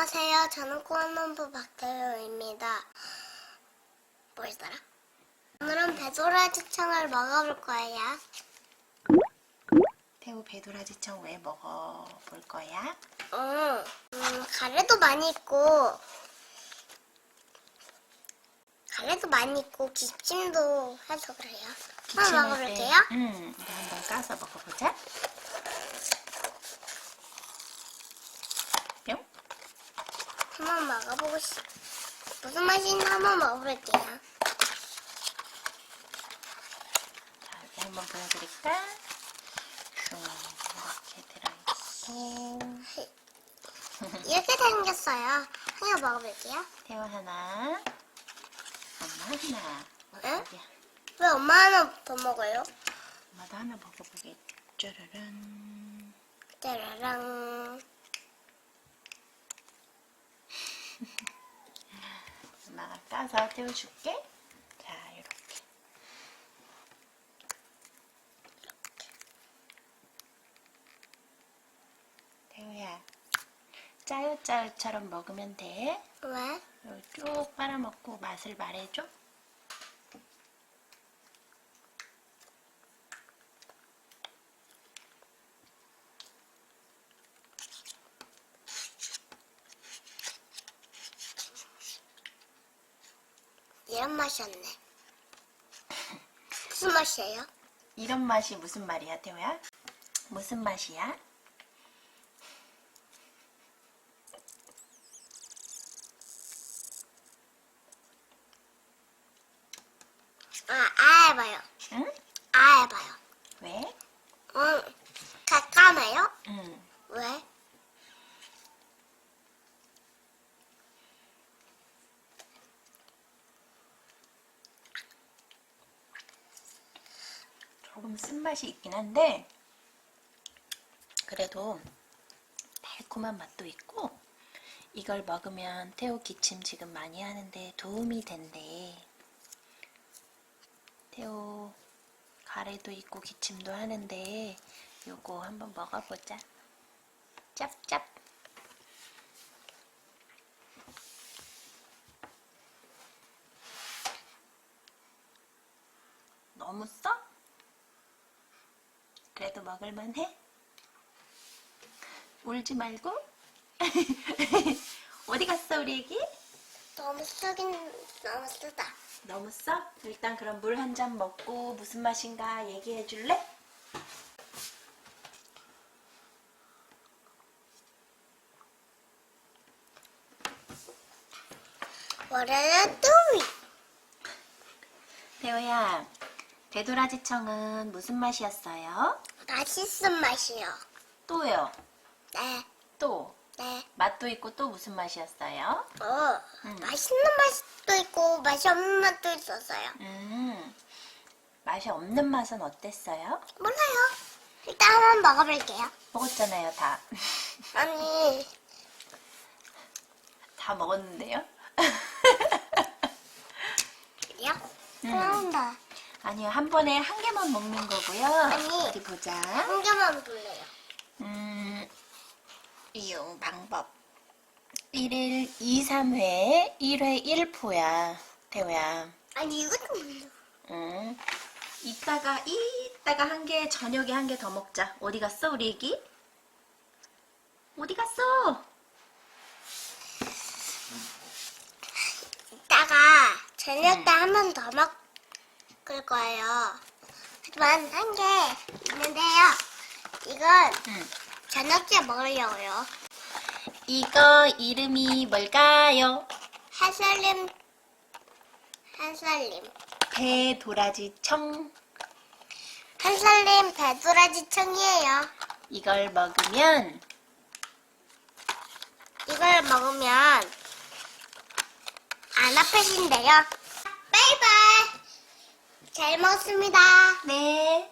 안녕하세요. 저는 꼬안남부 박태효입니다. 뭐였더라? 오늘은 배도라지청을 먹어볼 거예요. 태우 배도라지청 왜 먹어볼 거야? 음, 음, 가래도 많이 있고, 가래도 많이 있고, 기침도 해서 그래요. 한번 먹어볼게요. 때, 응, 우리 한번 까서 먹어보자. 한번 먹어보고 싶. 무슨 맛인지 한번 먹어볼게요. 자, 여기 한번 보여드릴까? 슝, 이렇게 들어있고. 이렇게 생겼어요. 하나 먹어볼게요. 태우 하나, 엄마 하나. 응? 왜 엄마 하나 더 먹어요? 엄마도 하나 먹어보게. 짜라란. 짜라랑. 엄마가 까서 태워줄게. 자, 이렇게. 태우야, 짜요짜요처럼 먹으면 돼. 왜? 쭉 빨아먹고 맛을 말해줘. 이런 맛이었네. 무슨 맛이에요? 이런 맛이 무슨 말이야, 태우야? 무슨 맛이야? 아, 아 해봐요. 응? 아 해봐요. 왜? 응. 가까매요? 응. 왜? 조금 쓴맛이 있긴 한데 그래도 달콤한 맛도 있고 이걸 먹으면 태우 기침 지금 많이 하는데 도움이 된대. 태우 가래도 있고 기침도 하는데 요거 한번 먹어보자. 짭짭. 너무 써? 그래도 먹을만해? 울지 말고 어디 갔어 우리 애기? 너무 쓰긴 너무 쓰다. 너무 써? 일단 그럼 물 한 잔 먹고 무슨 맛인가 얘기해 줄래? 원래는 뚜미. 태호야 배도라지청은 무슨 맛이었어요? 맛있은 맛이요. 또요 네, 또 네. 맛도 있고 또 무슨 맛이었어요? 어, 음. 맛있는 맛도 있고 맛이 없는 맛도 있었어요. 음 맛이 없는 맛은 어땠어요? 몰라요. 일단 한번 먹어볼게요. 먹었잖아요 다. 아니, 다 먹었는데요? 그래요? 음. 그런다. 아니요, 한 번에 한 개만 먹는 거고요. 아니. 어디 보자. 한 개만 볼래요. 음, 이용 방법. 1일 2, 3회, 1회 1포야. 태호야. 아니, 이것도 음. 이따가, 이따가 한 개, 저녁에 한 개 더 먹자. 어디 갔어, 우리 애기? 어디 갔어? 이따가 저녁 음. 때한 번 더 먹 을 거예요. 하지만 한 개 있는데요. 이건 음. 저녁 때 먹으려고요. 이거 이름이 뭘까요? 한살림, 한살림. 배도라지 청. 한살림 배도라지 청이에요. 이걸 먹으면 이걸 먹으면 안 아프신데요. 바이바이. 잘 먹었습니다. 네,